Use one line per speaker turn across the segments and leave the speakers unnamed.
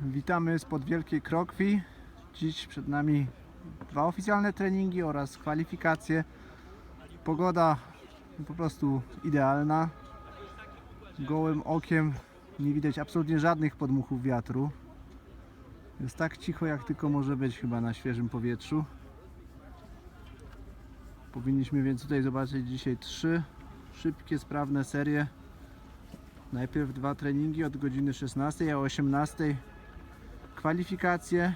Witamy spod Wielkiej Krokwi. Dziś przed nami dwa oficjalne treningi oraz kwalifikacje. Pogoda po prostu idealna. Gołym okiem nie widać absolutnie żadnych podmuchów wiatru. Jest tak cicho jak tylko może być chyba na świeżym powietrzu. Powinniśmy więc tutaj zobaczyć dzisiaj trzy szybkie, sprawne serie. Najpierw dwa treningi od godziny 16, a o 18 kwalifikacje.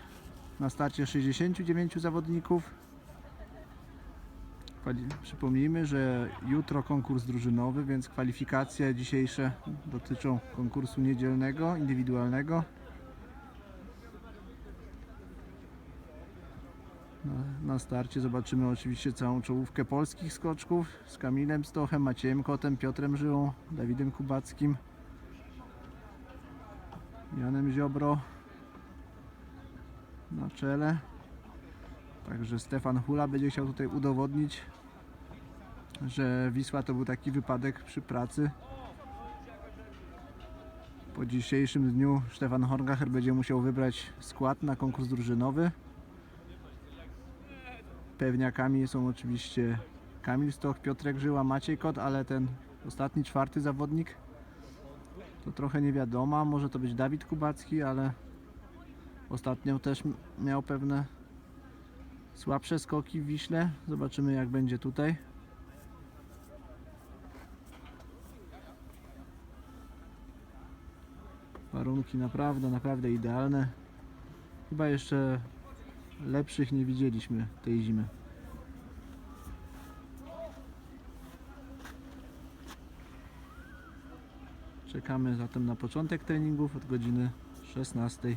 Na starcie 69 zawodników. Przypomnijmy, że jutro konkurs drużynowy, więc kwalifikacje dzisiejsze dotyczą konkursu niedzielnego, indywidualnego. Na, starcie zobaczymy oczywiście całą czołówkę polskich skoczków z Kamilem Stochem, Maciejem Kotem, Piotrem Żyłą, Dawidem Kubackim, Janem Ziobro czele. Także Stefan Hula będzie chciał tutaj udowodnić, że Wisła to był taki wypadek przy pracy. Po dzisiejszym dniu Stefan Horgacher będzie musiał wybrać skład na konkurs drużynowy. Pewniakami są oczywiście Kamil Stoch, Piotrek Żyła, Maciej Kot, ale ten ostatni, czwarty zawodnik to trochę nie wiadomo. Może to być Dawid Kubacki, ale ostatnio też miał pewne słabsze skoki w Wiśle. Zobaczymy jak będzie tutaj. Warunki naprawdę, naprawdę idealne. Chyba jeszcze lepszych nie widzieliśmy tej zimy. Czekamy zatem na początek treningów od godziny 16.